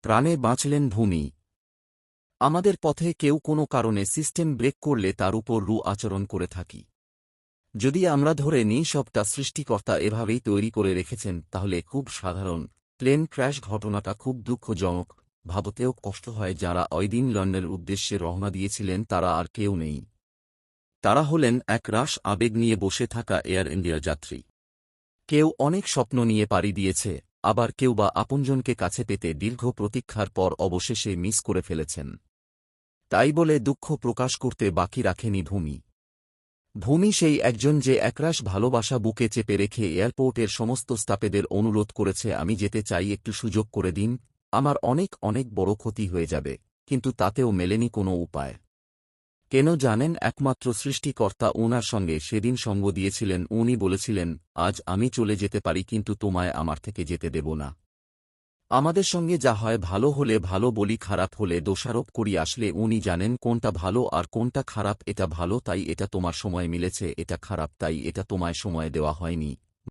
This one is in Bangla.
প্রাণে বাঁচলেন ভূমি আমাদের পথে কেউ কোনো কারণে সিস্টেম ব্রেক করলে তার উপর রু আচরণ করে থাকি। যদি আমরা ধরে নিই সবটা সৃষ্টিকর্তা এভাবেই তৈরি করে রেখেছেন, তাহলে খুব সাধারণ। প্লেন ক্র্যাশ ঘটনাটা খুব দুঃখজনক। ভাবতেও কষ্ট হয় যারা ওইদিন লন্ডনের উদ্দেশ্যে রওনা দিয়েছিলেন, তারা আর কেউ নেই। তারা হলেন এক রাশ আবেগ নিয়ে বসে থাকা এয়ার ইন্ডিয়া যাত্রী। কেউ অনেক স্বপ্ন নিয়ে পাড়ি দিয়েছে। আবার কেউ বা আপনজনকে কাছে পেতে দীর্ঘ প্রতীক্ষার পর অবশেষে মিস করে ফেলেছেন। তাই বলে দুঃখ প্রকাশ করতে বাকি রাখেনি ভূমি ভূমি সেই একজন যে একরাশ ভালোবাসা বুকে চেপে রেখে এয়ারপোর্টের সমস্ত স্টাফেদের অনুরোধ করেছে, আমি যেতে চাই, একটু সুযোগ করে দিন, আমার অনেক অনেক বড় ক্ষতি হয়ে যাবে। কিন্তু তাতেও মেলেনি কোনো উপায়। কেন জানেন একমাত্র সৃষ্টিকর্তা ওনার সঙ্গে সেদিন সঙ্গ দিয়েছিলেন, উনি বলেছিলেন, আজ আমি চলে যেতে পারি, কিন্তু তোমায় আমার থেকে যেতে দেব না। আমাদের সঙ্গে যা হয় ভালো হলে ভালো বলি, খারাপ হলে দোষারোপ করি, আসলে উনি জানেন কোনটা ভালো আর কোনটা খারাপ, এটা ভালো তাই এটা তোমার সময় মিলেছে, এটা খারাপ তাই এটা তোমায় সময় দেওয়া হয়নি।